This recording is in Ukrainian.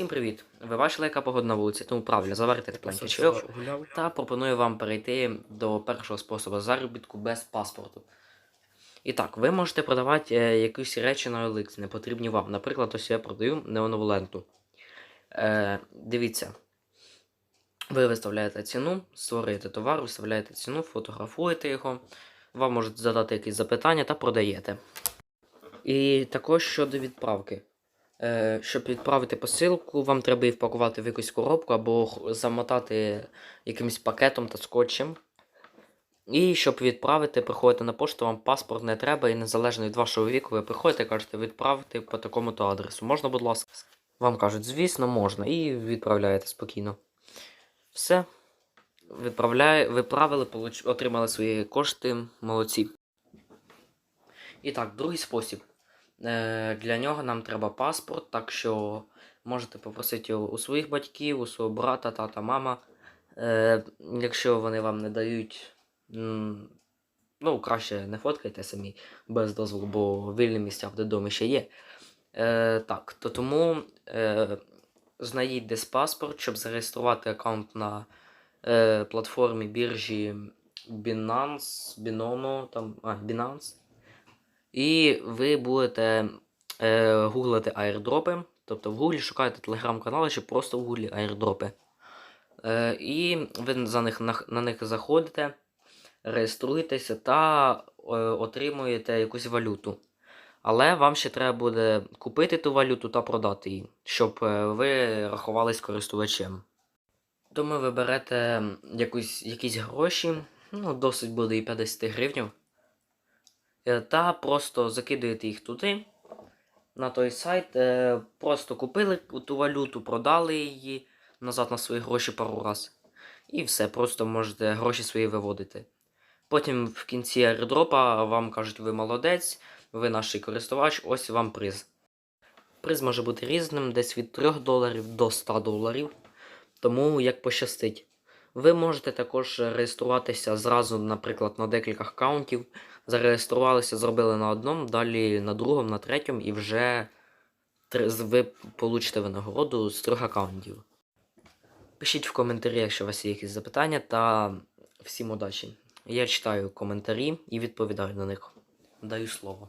Всім привіт! Ви бачили, яка погода на вулиці? Тому правильно, заварите тепленький чайок та пропоную вам перейти до першого способу заробітку без паспорту. І так, ви можете продавати е, якісь речі на OLX, не потрібні вам. Наприклад, ось я продаю неонову ленту. Е, дивіться. Ви виставляєте ціну, створюєте товар, виставляєте ціну, фотографуєте його, вам можуть задати якісь запитання та продаєте. І також щодо відправки. Е, щоб відправити посилку, вам треба її впакувати в якусь коробку або замотати якимось пакетом та скотчем. І щоб відправити, приходите на пошту, вам паспорт не треба, і незалежно від вашого віку, ви приходите і кажете відправити по такому-то адресу. Можна, будь ласка. Вам кажуть, звісно, можна, і відправляєте спокійно. Все. Відправляє, відправили, получ- отримали свої кошти, молодці. І так, другий спосіб. Е, Для нього нам треба паспорт, так що можете попросити його у своїх батьків, у свого брата, тата, мама. Е, Якщо вони вам не дають, ну, краще не фоткайте самі без дозволу, бо вільні місця в додомі ще є. Е, Так, то тому знайдіть десь паспорт, щоб зареєструвати аккаунт на платформі біржі Binance, Binomo, там, а, Binance. І ви будете е, гуглити аірдропи. Тобто в гуглі шукаєте телеграм-канали чи просто в гуглі аірдропи. Е, і ви за них, на, на них заходите, реєструєтеся та е, отримуєте якусь валюту. Але вам ще треба буде купити ту валюту та продати її, щоб е, ви рахувались користувачем. Тому ви берете якусь, якісь гроші, ну, досить буде і 50 гривень. Е, Та просто закидуєте їх туди, на той сайт. е, Просто купили ту валюту, продали її назад на свої гроші пару раз. І все, просто можете гроші свої виводити. Потім в кінці аеродропа вам кажуть, ви молодець, ви наш користувач, ось вам приз. Приз може бути різним, десь від 3 доларів до 100 доларів. Тому як пощастить. Ви можете також реєструватися зразу, наприклад, на декілька аккаунтів. Зареєструвалися, зробили на одному, далі на другому, на третьому, і вже ви получите винагороду з трьох аккаунтів. Пишіть в коментарі, якщо у вас є якісь запитання, та всім удачі. Я читаю коментарі і відповідаю на них. Даю слово.